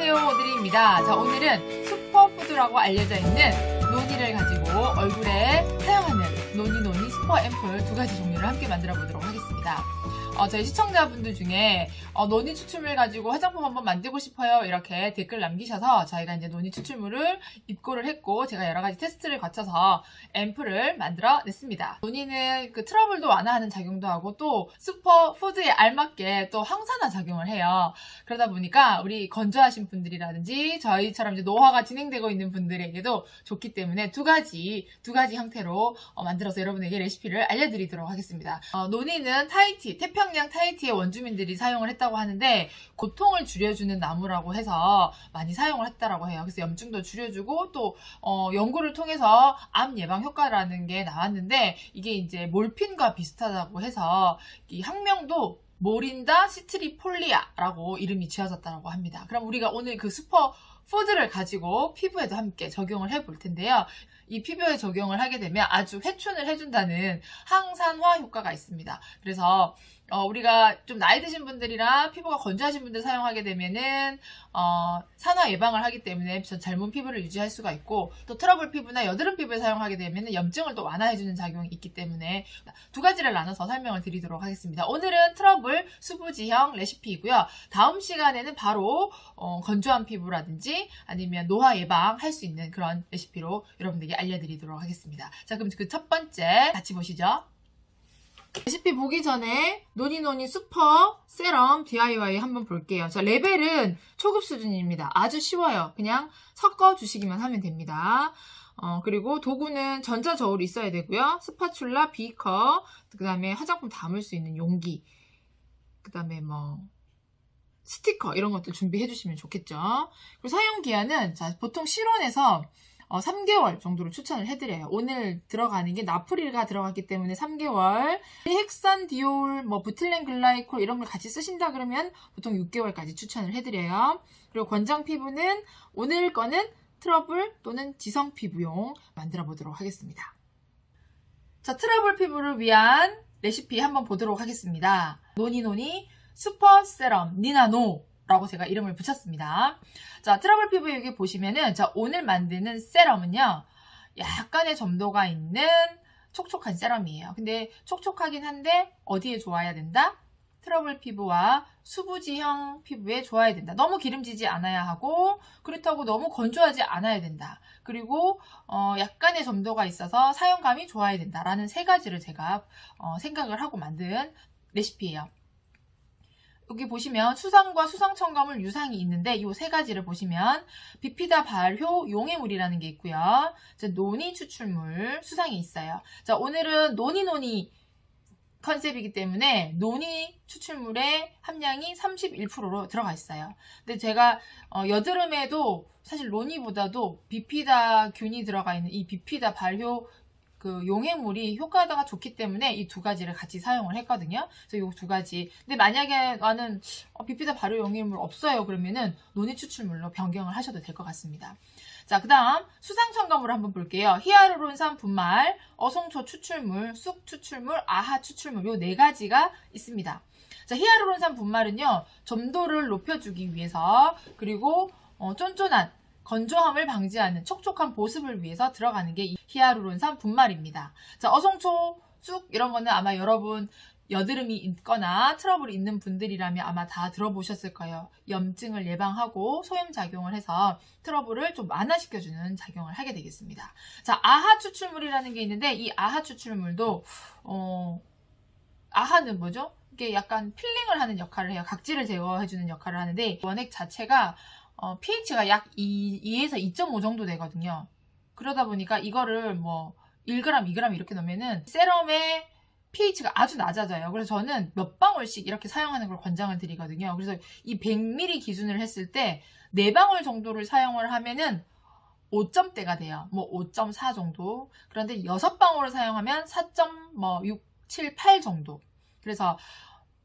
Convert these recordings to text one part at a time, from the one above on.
안녕하세요 오드리입니다. 자 오늘은 슈퍼푸드라고 알려져 있는 노니를 가지고 얼굴에 사용하는 노니 노니 슈퍼 앰플 두 가지 종류를 함께 만들어 보도록 하겠습니다. 어, 저희 시청자분들 중에 어, 노니 추출물 가지고 화장품 한번 만들고 싶어요 이렇게 댓글 남기셔서 저희가 이제 노니 추출물을 입고를 했고 제가 여러 가지 테스트를 거쳐서 앰플을 만들어 냈습니다. 노니는 그 트러블도 완화하는 작용도 하고 또 슈퍼 푸드에 알맞게 또 항산화 작용을 해요. 그러다 보니까 우리 건조하신 분들이라든지 저희처럼 이제 노화가 진행되고 있는 분들에게도 좋기 때문에 두 가지 두 가지 형태로 어, 만들어서 여러분에게 레시피를 알려드리도록 하겠습니다. 어, 노니는 타이티 태평양 타이티의 원주민들이 사용을 했다고 하는데 고통을 줄여주는 나무라고 해서 많이 사용을 했다라고 해요. 그래서 염증도 줄여주고 또 어, 연구를 통해서 암 예방 효과라는 게 나왔는데 이게 이제 몰핀과 비슷하다고 해서 이 학명도 모린다 시트리폴리아라고 이름이 지어졌다고 합니다. 그럼 우리가 오늘 그 슈퍼 푸드를 가지고 피부에도 함께 적용을 해 볼 텐데요. 이 피부에 적용을 하게 되면 아주 회춘을 해준다는 항산화 효과가 있습니다. 그래서 어, 우리가 좀 나이 드신 분들이나 피부가 건조하신 분들 사용하게 되면은 어, 산화 예방을 하기 때문에 저 젊은 피부를 유지할 수가 있고 또 트러블 피부나 여드름 피부에 사용하게 되면은 염증을 또 완화해주는 작용이 있기 때문에 두 가지를 나눠서 설명을 드리도록 하겠습니다. 오늘은 트러블 수부지형 레시피이고요. 다음 시간에는 바로 어, 건조한 피부라든지 아니면 노화 예방할 수 있는 그런 레시피로 여러분들에게 알려드리도록 하겠습니다. 자 그럼 그 첫 번째 같이 보시죠. 레시피 보기 전에 노니노니 슈퍼 세럼 DIY 한번 볼게요. 자, 레벨은 초급 수준입니다. 아주 쉬워요. 그냥 섞어 주시기만 하면 됩니다. 어, 그리고 도구는 전자 저울이 있어야 되고요. 스파츌라, 비커, 그 다음에 화장품 담을 수 있는 용기, 그 다음에 뭐, 스티커 이런 것들 준비해 주시면 좋겠죠. 그리고 사용 기한은 자, 보통 실온에서 어, 3개월 정도를 추천을 해드려요. 오늘 들어가는 게 나프릴가 들어갔기 때문에 3개월. 헥산 디올, 뭐 부틸렌 글라이콜 이런 걸 같이 쓰신다 그러면 보통 6개월까지 추천을 해드려요. 그리고 권장 피부는 오늘 거는 트러블 또는 지성 피부용 만들어 보도록 하겠습니다. 자, 트러블 피부를 위한 레시피 한번 보도록 하겠습니다. 노니노니 슈퍼 세럼 니나노 라고 제가 이름을 붙였습니다. 자, 트러블 피부 여기 보시면은, 자, 오늘 만드는 세럼은요, 약간의 점도가 있는 촉촉한 세럼이에요. 근데 촉촉하긴 한데, 어디에 좋아야 된다? 트러블 피부와 수부지형 피부에 좋아야 된다. 너무 기름지지 않아야 하고, 그렇다고 너무 건조하지 않아야 된다. 그리고, 어, 약간의 점도가 있어서 사용감이 좋아야 된다. 라는 세 가지를 제가, 어, 생각을 하고 만든 레시피예요. 여기 보시면 수상과 수상 첨가물 유상이 있는데 이 세 가지를 보시면 비피다 발효 용해물이라는 게 있고요. 자, 노니 추출물 수상이 있어요. 자, 오늘은 노니 노니 컨셉이기 때문에 노니 추출물의 함량이 31%로 들어가 있어요. 근데 제가 어, 여드름에도 사실 노니보다도 비피다 균이 들어가 있는 이 비피다 발효 그 용해물이 효과가 좋기 때문에 이 두 가지를 같이 사용을 했거든요. 그래서 이 두 가지. 근데 만약에 나는 어, 비피다 발효 용해물 없어요. 그러면은 논의 추출물로 변경을 하셔도 될 것 같습니다. 자, 그 다음 수상 첨가물 한번 볼게요. 히아루론산 분말, 어송초 추출물, 쑥 추출물, 아하 추출물 요 네 가지가 있습니다. 자, 히아루론산 분말은요. 점도를 높여주기 위해서 그리고 어, 쫀쫀한 건조함을 방지하는 촉촉한 보습을 위해서 들어가는 게 히아루론산 분말입니다. 자, 어송초, 쑥 이런 거는 아마 여러분 여드름이 있거나 트러블이 있는 분들이라면 아마 다 들어보셨을 거예요. 염증을 예방하고 소염 작용을 해서 트러블을 좀 완화시켜주는 작용을 하게 되겠습니다. 자, 아하 추출물이라는 게 있는데 이 아하 추출물도 어, 아하는 뭐죠? 이게 약간 필링을 하는 역할을 해요. 각질을 제거해주는 역할을 하는데 원액 자체가 어, pH가 약 2, 2에서 2.5 정도 되거든요. 그러다 보니까 이거를 뭐 1g, 2g 이렇게 넣으면은 세럼의 pH가 아주 낮아져요. 그래서 저는 몇 방울씩 이렇게 사용하는 걸 권장을 드리거든요. 그래서 이 100ml 기준을 했을 때 4방울 정도를 사용을 하면은 5점대가 돼요. 뭐 5.4 정도. 그런데 6방울을 사용하면 4.6, 7, 8 정도. 그래서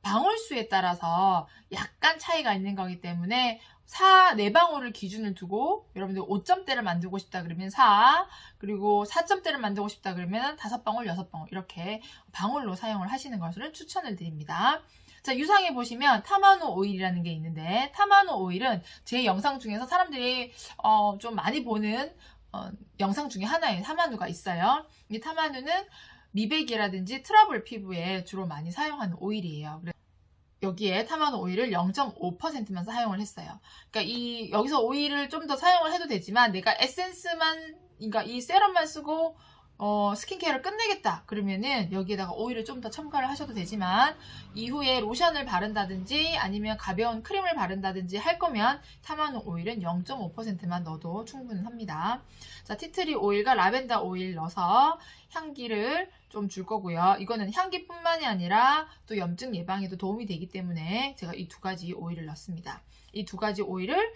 방울수에 따라서 약간 차이가 있는 거기 때문에 4, 4방울을 기준을 두고 여러분들 5점대를 만들고 싶다 그러면 4 그리고 4점대를 만들고 싶다 그러면 5방울, 6방울 이렇게 방울로 사용을 하시는 것을 추천을 드립니다. 자, 유상에 보시면 타마노 오일이라는 게 있는데 타마노 오일은 제 영상 중에서 사람들이 어, 좀 많이 보는 어, 영상 중에 하나에 타마누가 있어요. 이 타마누는 미백이라든지 트러블 피부에 주로 많이 사용하는 오일이에요. 여기에 타마노 오일을 0.5%만 사용을 했어요. 그러니까 이 여기서 오일을 좀 더 사용을 해도 되지만 내가 에센스만 그러니까 이 세럼만 쓰고 어, 스킨케어를 끝내겠다. 그러면은 여기에다가 오일을 좀 더 첨가를 하셔도 되지만 이후에 로션을 바른다든지 아니면 가벼운 크림을 바른다든지 할 거면 타마노 오일은 0.5%만 넣어도 충분합니다. 자, 티트리 오일과 라벤더 오일 넣어서 향기를 좀 줄 거고요. 이거는 향기뿐만이 아니라 또 염증 예방에도 도움이 되기 때문에 제가 이 두 가지 오일을 넣습니다. 이 두 가지 오일을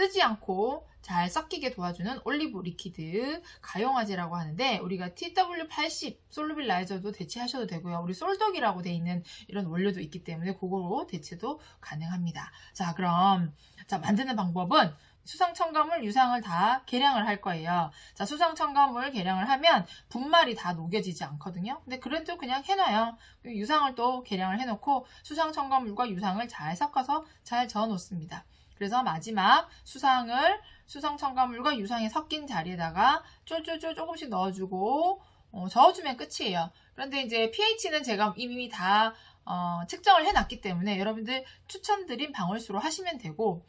뜨지 않고 잘 섞이게 도와주는 올리브 리퀴드 가용화제라고 하는데 우리가 TW80 솔루빌 라이저도 대체하셔도 되고요. 우리 솔독이라고 돼 있는 이런 원료도 있기 때문에 그거로 대체도 가능합니다. 자 그럼 자 만드는 방법은 수상 첨가물 유상을 다 계량을 할 거예요. 자 수상 첨가물 계량을 하면 분말이 다 녹여지지 않거든요. 근데 그래도 그냥 해놔요. 유상을 또 계량을 해놓고 수상 첨가물과 유상을 잘 섞어서 잘 저어 놓습니다. 그래서 마지막 수상을 수상 첨가물과 유상이 섞인 자리에다가 쫄쫄쫄 조금씩 넣어주고 어, 저어주면 끝이에요. 그런데 이제 pH는 제가 이미 다 어, 측정을 해놨기 때문에 여러분들 추천드린 방울수로 하시면 되고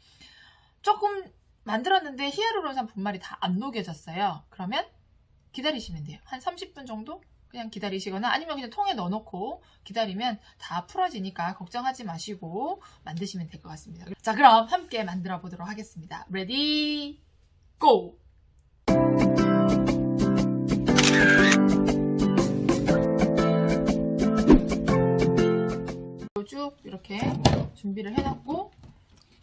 조금 만들었는데 히아루론산 분말이 다 안 녹여졌어요. 그러면 기다리시면 돼요. 한 30분 정도 그냥 기다리시거나 아니면 그냥 통에 넣어놓고 기다리면 다 풀어지니까 걱정하지 마시고 만드시면 될 것 같습니다. 자, 그럼 함께 만들어 보도록 하겠습니다. 레디, 고! 쭉 이렇게 준비를 해놨고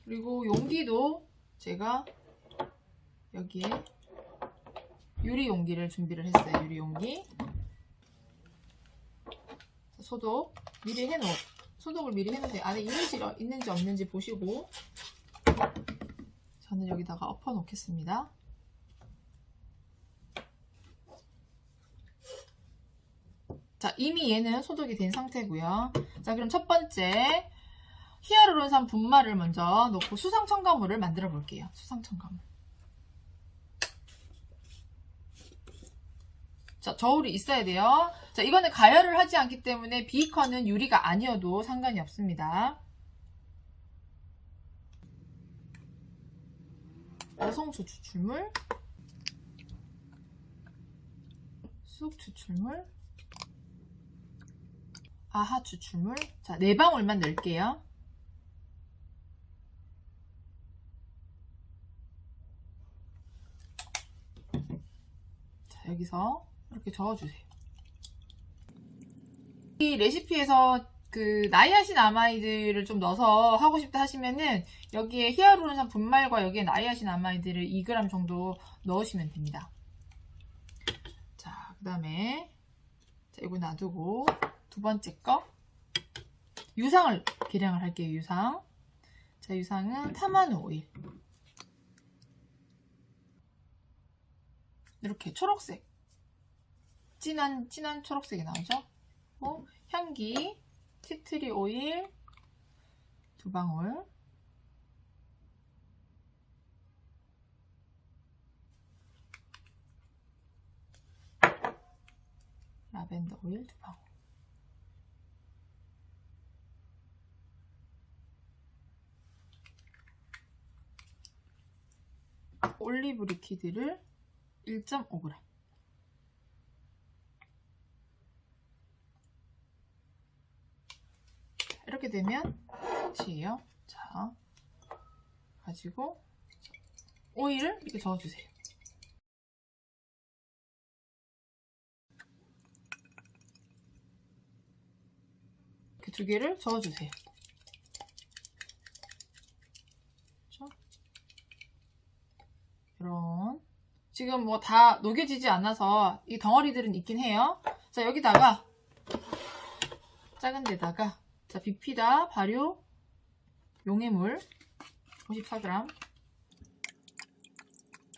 그리고 용기도 제가 여기에 유리 용기를 준비를 했어요. 유리 용기. 소독 미리 해놓 소독을 미리 해놓으세요. 안에 있는지, 있는지 없는지 보시고 저는 여기다가 엎어 놓겠습니다. 자, 이미 얘는 소독이 된 상태고요. 자, 그럼 첫 번째 히아루론산 분말을 먼저 넣고 수상 첨가물을 만들어 볼게요. 수상 첨가물. 자, 저울이 있어야 돼요. 자, 이거는 가열을 하지 않기 때문에 비커는 유리가 아니어도 상관이 없습니다. 어성초 추출물, 쑥 추출물, 아하 추출물. 자, 네 방울만 넣을게요. 자, 여기서 이렇게 저어주세요. 이 레시피에서 그 나이아신 아마이드를 좀 넣어서 하고 싶다 하시면은 여기에 히아루론산 분말과 여기에 나이아신 아마이드를 2g 정도 넣으시면 됩니다. 자, 그 다음에 자, 이거 놔두고 두 번째 거 유상을 계량을 할게요. 유상. 자, 유상은 타마누 오일. 이렇게 초록색. 진한, 진한 초록색이 나오죠? 어, 향기, 티트리 오일, 두 방울. 라벤더 오일 두 방울. 올리브 리퀴드를 1.5g. 이렇게 되면 끝이에요. 자, 가지고 오일을 이렇게 저어주세요. 이렇게 두 개를 저어주세요. 그렇죠? 이런 지금 뭐 다 녹여지지 않아서 이 덩어리들은 있긴 해요. 자 여기다가 작은 데다가 자, 비피다 발효 용해물 54g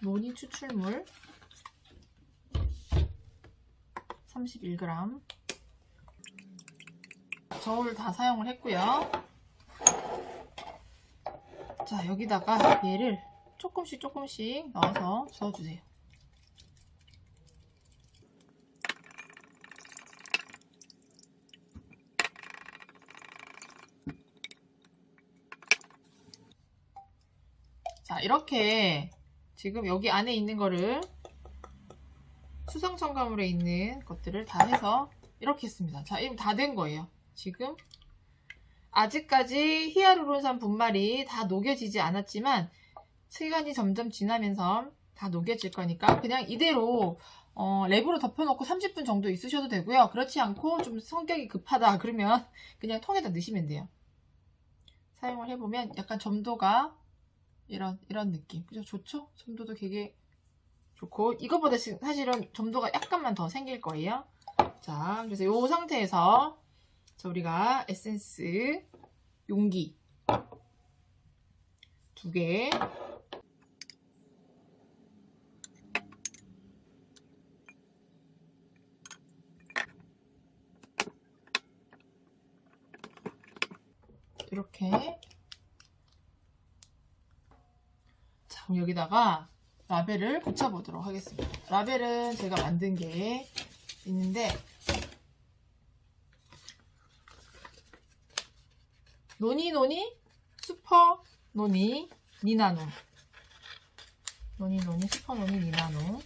모니 추출물 31g 저울 다 사용을 했고요. 자, 여기다가 얘를 조금씩 조금씩 넣어서 저어주세요. 자, 이렇게 지금 여기 안에 있는 거를 수성 첨가물에 있는 것들을 다 해서 이렇게 했습니다. 자, 이거 다된 거예요. 지금 아직까지 히아루론산 분말이 다 녹여지지 않았지만 시간이 점점 지나면서 다 녹여질 거니까 그냥 이대로 어, 랩으로 덮어놓고 30분 정도 있으셔도 되고요. 그렇지 않고 좀 성격이 급하다 그러면 그냥 통에다 넣으시면 돼요. 사용을 해보면 약간 점도가 이런 이런 느낌. 그죠? 좋죠? 점도도 되게 좋고. 이거보다 지- 사실은 점도가 약간만 더 생길 거예요. 자 그래서 이 상태에서 자, 우리가 에센스 용기 두 개. 이렇게 자, 그럼 여기다가 라벨을 붙여보도록 하겠습니다. 라벨은 제가 만든 게 있는데, 노니노니 슈퍼 노니 니나노. 노니노니 슈퍼 노니 니나노.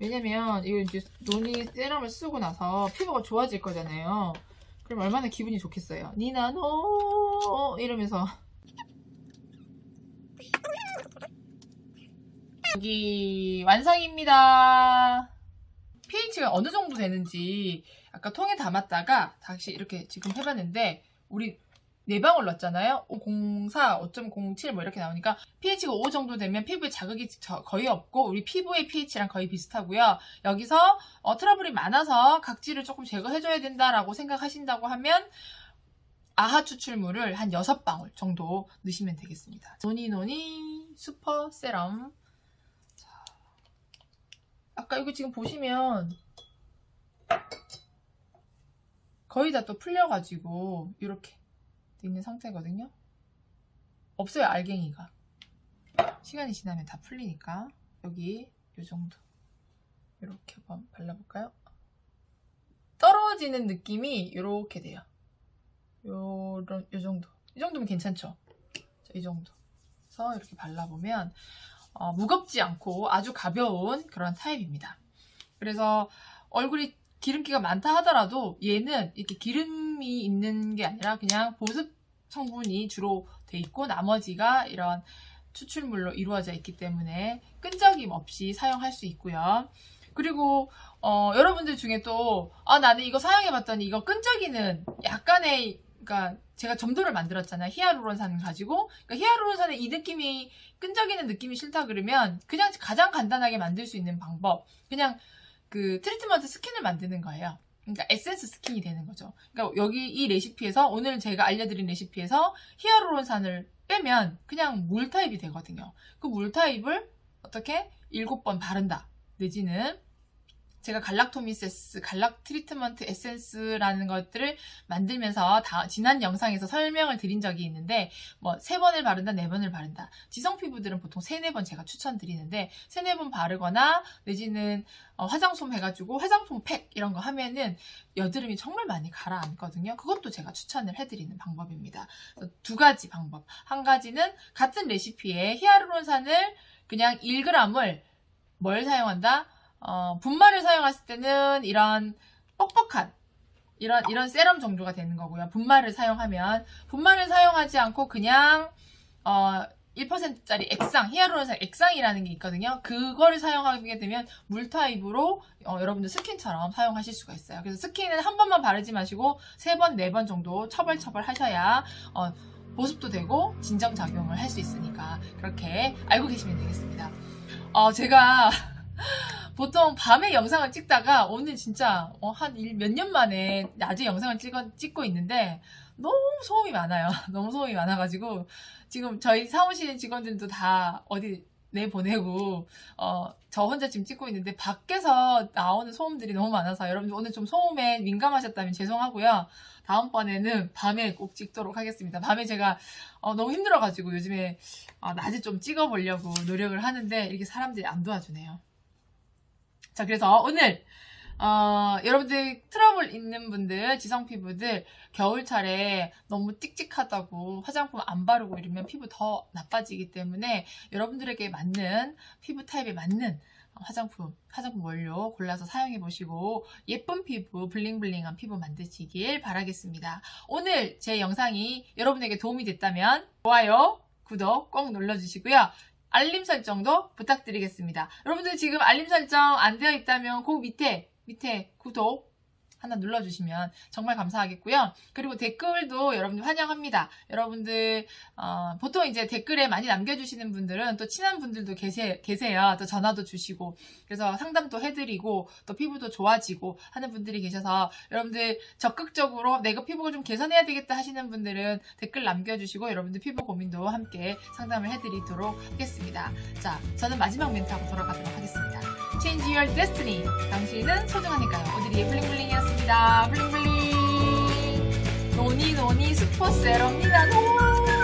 왜냐면, 이거 이제 노니 세럼을 쓰고 나서 피부가 좋아질 거잖아요. 그럼 얼마나 기분이 좋겠어요. 니나노! 이러면서. 여기 완성입니다. pH가 어느 정도 되는지 아까 통에 담았다가 다시 이렇게 지금 해봤는데 우리 네 방울 넣었잖아요. 504, 5.07 뭐 이렇게 나오니까 pH가 5 정도 되면 피부에 자극이 저- 거의 없고 우리 피부의 pH랑 거의 비슷하고요. 여기서 어, 트러블이 많아서 각질을 조금 제거해줘야 된다라고 생각하신다고 하면 아하 추출물을 한 6방울 정도 넣으시면 되겠습니다. 노니노니 슈퍼 세럼 아까 이거 지금 보시면 거의 다 또 풀려가지고 이렇게 돼 있는 상태거든요. 없어요 알갱이가. 시간이 지나면 다 풀리니까 여기 이 정도 이렇게 한번 발라볼까요? 떨어지는 느낌이 이렇게 돼요. 요런 요 정도 이 정도면 괜찮죠? 자, 이 정도. 그래서 이렇게 발라보면 어, 무겁지 않고 아주 가벼운 그런 타입입니다. 그래서 얼굴이 기름기가 많다 하더라도 얘는 이렇게 기름이 있는 게 아니라 그냥 보습 성분이 주로 돼 있고 나머지가 이런 추출물로 이루어져 있기 때문에 끈적임 없이 사용할 수 있고요. 그리고 어, 여러분들 중에 또 아, 나는 이거 사용해봤더니 이거 끈적이는 약간의 그러니까 제가 점도를 만들었잖아요. 히아루론산 가지고 그러니까 히아루론산의 이 느낌이 끈적이는 느낌이 싫다 그러면 그냥 가장 간단하게 만들 수 있는 방법 그냥 그 트리트먼트 스킨을 만드는 거예요. 그러니까 에센스 스킨이 되는 거죠. 그러니까 여기 이 레시피에서 오늘 제가 알려드린 레시피에서 히아루론산을 빼면 그냥 물 타입이 되거든요. 그 물 타입을 어떻게 7번 바른다. 내지는 제가 갈락토미세스, 갈락 트리트먼트 에센스라는 것들을 만들면서 다, 지난 영상에서 설명을 드린 적이 있는데 뭐 세 번을 바른다, 네 번을 바른다. 지성 피부들은 보통 세네 번 제가 추천드리는데 세네 번 바르거나 내지는 어, 화장솜 해가지고 화장솜 팩 이런 거 하면은 여드름이 정말 많이 가라앉거든요. 그것도 제가 추천을 해드리는 방법입니다. 두 가지 방법. 한 가지는 같은 레시피에 히아루론산을 그냥 1g을 뭘 사용한다? 어, 분말을 사용했을 때는 이런 뻑뻑한 이런 이런 세럼 정도가 되는 거고요. 분말을 사용하면 분말을 사용하지 않고 그냥 어 1%짜리 액상, 히아루론산 액상이라는 게 있거든요. 그거를 사용하게 되면 물 타입으로 어, 여러분들 스킨처럼 사용하실 수가 있어요. 그래서 스킨은 한 번만 바르지 마시고 세 번, 네 번 정도 처벌처벌 하셔야 어, 보습도 되고 진정 작용을 할 수 있으니까 그렇게 알고 계시면 되겠습니다. 어, 제가 보통 밤에 영상을 찍다가 오늘 진짜 어, 한몇 년 만에 낮에 영상을 찍어, 찍고 있는데 너무 소음이 많아요. 너무 소음이 많아가지고 지금 저희 사무실 직원들도 다 어디 내보내고 어, 저 혼자 지금 찍고 있는데 밖에서 나오는 소음들이 너무 많아서 여러분들 오늘 좀 소음에 민감하셨다면 죄송하고요. 다음번에는 밤에 꼭 찍도록 하겠습니다. 밤에 제가 어, 너무 힘들어가지고 요즘에 어, 낮에 좀 찍어보려고 노력을 하는데 이렇게 사람들이 안 도와주네요. 자, 그래서 오늘 어, 여러분들 트러블 있는 분들, 지성 피부들 겨울철에 너무 찍찍하다고 화장품 안 바르고 이러면 피부 더 나빠지기 때문에 여러분들에게 맞는 피부 타입에 맞는 화장품, 화장품 원료 골라서 사용해 보시고 예쁜 피부, 블링블링한 피부 만드시길 바라겠습니다. 오늘 제 영상이 여러분에게 도움이 됐다면 좋아요, 구독 꼭 눌러주시고요. 알림 설정도 부탁드리겠습니다. 여러분들 지금 알림 설정 안 되어 있다면 그 밑에 밑에 구독 하나 눌러주시면 정말 감사하겠고요. 그리고 댓글도 여러분들 환영합니다. 여러분들 어, 보통 이제 댓글에 많이 남겨주시는 분들은 또 친한 분들도 계세, 계세요. 또 전화도 주시고 그래서 상담도 해드리고 또 피부도 좋아지고 하는 분들이 계셔서 여러분들 적극적으로 내가 피부가 좀 개선해야 되겠다 하시는 분들은 댓글 남겨주시고 여러분들 피부 고민도 함께 상담을 해드리도록 하겠습니다. 자, 저는 마지막 멘트하고 돌아가도록 하겠습니다. Change your destiny. 당신은 소중하니까요. 오늘의 블링블링이었습니다. 블링블링. 노니 노니 슈퍼 세럼입니다. 노